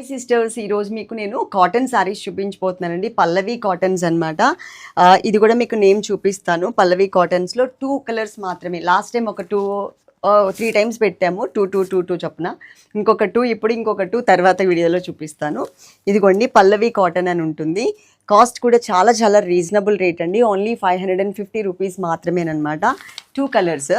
Hi sisters ఈరోజు మీకు నేను కాటన్ శారీస్ చూపించబోతున్నానండి. పల్లవి కాటన్స్ అనమాట ఇది కూడా మీకు నేమ్ చూపిస్తాను. పల్లవి కాటన్స్లో టూ కలర్స్ మాత్రమే. లాస్ట్ టైం ఒక టూ త్రీ టైమ్స్ పెట్టాము. టూ టూ టూ టూ చొప్పున. ఇంకొక టూ ఇప్పుడు ఇంకొక టూ తర్వాత వీడియోలో చూపిస్తాను. ఇదిగోండి పల్లవి కాటన్ అని ఉంటుంది. కాస్ట్ కూడా చాలా చాలా రీజనబుల్ రేట్ అండి. Only five hundred and fifty rupees మాత్రమేనమాట two colours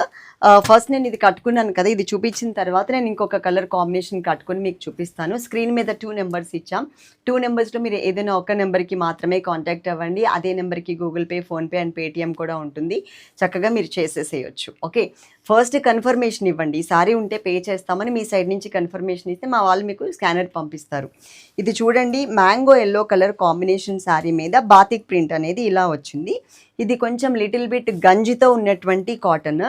first నేను ఇది కట్టుకున్నాను కదా ఇది చూపించిన తర్వాత నేను ఇంకొక కలర్ కాంబినేషన్ కట్టుకొని మీకు చూపిస్తాను. స్క్రీన్ మీద టూ నెంబర్స్ ఇచ్చాం. టూ నెంబర్స్లో మీరు ఏదైనా ఒక నెంబర్కి మాత్రమే కాంటాక్ట్ అవ్వండి. అదే నెంబర్కి Google Pay PhonePe and Paytm కూడా ఉంటుంది. చక్కగా మీరు చేసేసేయచ్చు. ఓకే ఫస్ట్ కన్ఫర్మేషన్ ఇవ్వండి. సారీ ఉంటే పే చేస్తామని మీ సైడ్ నుంచి కన్ఫర్మేషన్ ఇస్తే మా వాళ్ళు మీకు స్కానర్ పంపిస్తారు. ఇది చూడండి mango yellow colour combination sari మీద బాతిక్ ప్రింట్ అనేది ఇలా వచ్చింది. ఇది కొంచెం లిటిల్ బిట్ గంజితో ఉన్నటువంటి కాటన్.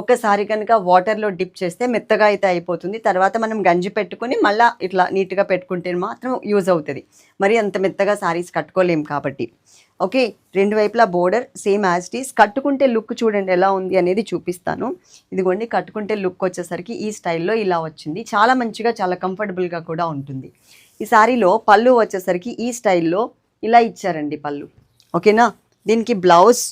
ఒకసారి కనుక వాటర్లో డిప్ చేస్తే మెత్తగా అయితే అయిపోతుంది. తర్వాత మనం గంజి పెట్టుకుని మళ్ళీ ఇట్లా నీట్గా పెట్టుకుంటే మాత్రం యూజ్ అవుతుంది. మరి అంత మెత్తగా శారీస్ కట్టుకోలేం కాబట్టి. ఓకే రెండు వైపులా బోర్డర్ సేమ్ యాజ్ ఇస్ కట్టుకుంటే లుక్ చూడండి ఎలా ఉంది అనేది చూపిస్తాను. ఇదిగోండి కట్టుకుంటే లుక్ వచ్చేసరికి ఈ స్టైల్లో ఇలా వచ్చింది. చాలా మంచిగా చాలా కంఫర్టబుల్గా కూడా ఉంటుంది. ఈ శారీలో పళ్ళు వచ్చేసరికి ఈ స్టైల్లో ఇలా ఇచ్చారండి పళ్ళు. ఓకేనా? దీనికి బ్లౌజ్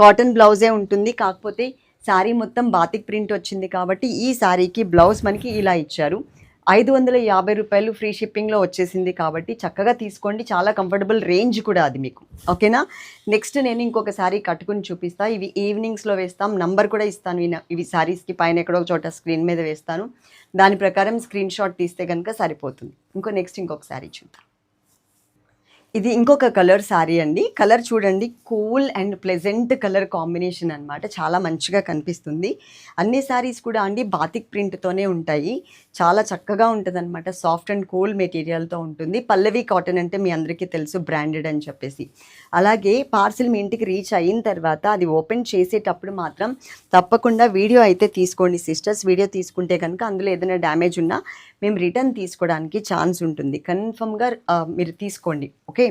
కాటన్ బ్లౌజే ఉంటుంది. కాకపోతే శారీ మొత్తం బాతిక్ ప్రింట్ వచ్చింది కాబట్టి ఈ శారీకి బ్లౌజ్ మనకి ఇలా ఇచ్చారు. ఐదు వందల యాభై రూపాయలు ఫ్రీ షిప్పింగ్లో వచ్చేసింది కాబట్టి చక్కగా తీసుకోండి. చాలా కంఫర్టబుల్ రేంజ్ కూడా అది మీకు. ఓకేనా? నెక్స్ట్ నేను ఇంకొక శారీ కట్టుకుని చూపిస్తాను ఇవి ఈవినింగ్స్లో వేస్తాం. నంబర్ కూడా ఇస్తాను. ఈ ఇవి శారీస్కి పైన ఎక్కడో చోట స్క్రీన్ మీద వేస్తాను. దాని ప్రకారం స్క్రీన్ షాట్ తీస్తే కనుక సరిపోతుంది. ఇంకో నెక్స్ట్ ఇంకొక శారీ చూద్దాం. ఇది ఇంకొక కలర్ శారీ అండి. కలర్ చూడండి cool and pleasant colour combination అన్నమాట. చాలా మంచిగా కనిపిస్తుంది. అన్ని శారీస్ కూడా అండి బాతిక్ ప్రింట్తోనే ఉంటాయి. చాలా చక్కగా ఉంటుందన్నమాట. సాఫ్ట్ అండ్ కూల్ మెటీరియల్తో ఉంటుంది. పల్లవి కాటన్ అంటే మీ అందరికీ తెలుసు బ్రాండెడ్ అని చెప్పేసి. అలాగే పార్సిల్ మీ ఇంటికి రీచ్ అయిన తర్వాత అది ఓపెన్ చేసేటప్పుడు మాత్రం తప్పకుండా వీడియో అయితే తీసుకోండి సిస్టర్స్. వీడియో తీసుకుంటే కనుక అందులో ఏదైనా డ్యామేజ్ ఉన్నా మేము రిటర్న్ తీసుకోవడానికి ఛాన్స్ ఉంటుంది. కన్ఫర్మ్గా మీరు తీసుకోండి. ఓకే? ఓకే.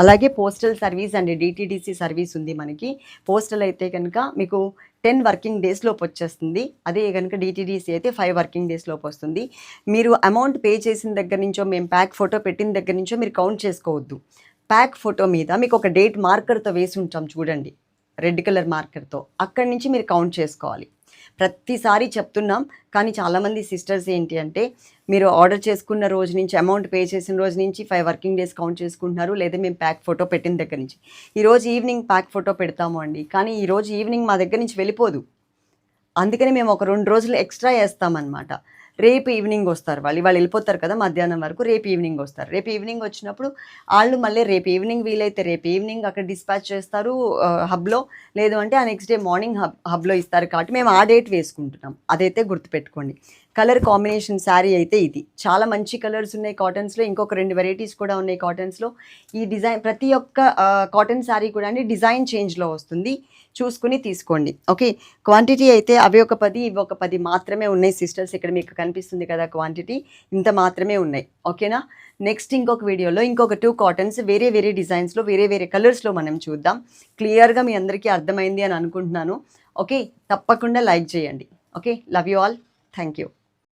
అలాగే postal service and DTDC service ఉంది మనకి. పోస్టల్ అయితే కనుక మీకు టెన్ వర్కింగ్ డేస్ లోపు వచ్చేస్తుంది. అదే కనుక డిటీడీసీ అయితే ఫైవ్ వర్కింగ్ డేస్ లోపు వస్తుంది. మీరు అమౌంట్ పే చేసిన దగ్గర నుంచో మేము ప్యాక్ ఫోటో పెట్టిన దగ్గర నుంచో మీరు కౌంట్ చేసుకోవద్దు. ప్యాక్ ఫోటో మీద మీకు ఒక డేట్ మార్కర్తో వేసి ఉంటాం చూడండి. రెడ్ కలర్ మార్కర్తో. అక్కడి నుంచి మీరు కౌంట్ చేసుకోవాలి. ప్రతిసారి చెప్తున్నాం. కానీ చాలామంది సిస్టర్స్ ఏంటి అంటే మీరు ఆర్డర్ చేసుకున్న రోజు నుంచి అమౌంట్ పే చేసిన రోజు నుంచి ఫైవ్ వర్కింగ్ డేస్ కౌంట్ చేసుకుంటున్నారు. లేదా మేము ప్యాక్ ఫోటో పెట్టిన దగ్గర నుంచి. ఈరోజు ఈవినింగ్ ప్యాక్ ఫోటో పెడతాము అండి. కానీ ఈరోజు ఈవినింగ్ మా దగ్గర నుంచి వెళ్ళిపోదు. అందుకని మేము ఒక రెండు రోజులు ఎక్స్ట్రా వేస్తామన్నమాట. రేపు ఈవినింగ్ వస్తారు వాళ్ళు. వాళ్ళు వెళ్ళిపోతారు కదా మధ్యాహ్నం వరకు రేపు ఈవినింగ్ వస్తారు. రేపు ఈవినింగ్ వచ్చినప్పుడు వాళ్ళు మళ్ళీ రేపు ఈవినింగ్ వీలైతే రేపు ఈవినింగ్ అక్కడ డిస్పాచ్ చేస్తారు హబ్లో లేదు అంటే ఆ నెక్స్ట్ డే మార్నింగ్ హబ్ హబ్లో ఇస్తారు కాబట్టి మేము ఆ డేట్ వేసుకుంటున్నాం. అదైతే గుర్తుపెట్టుకోండి. కలర్ కాంబినేషన్ శారీ అయితే ఇది. చాలా మంచి కలర్స్ ఉన్నాయి కాటన్స్లో ఇంకొక రెండు వెరైటీస్ కూడా ఉన్నాయి కాటన్స్లో ఈ డిజైన్ ప్రతి ఒక్క కాటన్ శారీ కూడా అండి డిజైన్ చేంజ్లో వస్తుంది. చూసుకుని తీసుకోండి. ఓకే? క్వాంటిటీ అయితే అవి ఒక పది ఇవి ఒక పది మాత్రమే ఉన్నాయి సిస్టర్స్. ఇక్కడ మీకు కనిపిస్తుంది కదా క్వాంటిటీ. ఇంత మాత్రమే ఉన్నాయి. ఓకేనా? నెక్స్ట్ ఇంకొక వీడియోలో ఇంకొక టూ కాటన్స్ వేరే వేరే డిజైన్స్లో వేరే వేరే కలర్స్లో మనం చూద్దాం. క్లియర్గా మీ అందరికీ అర్థమైంది అని అనుకుంటున్నాను. ఓకే? తప్పకుండా లైక్ చేయండి. Okay? Love you all. Thank you.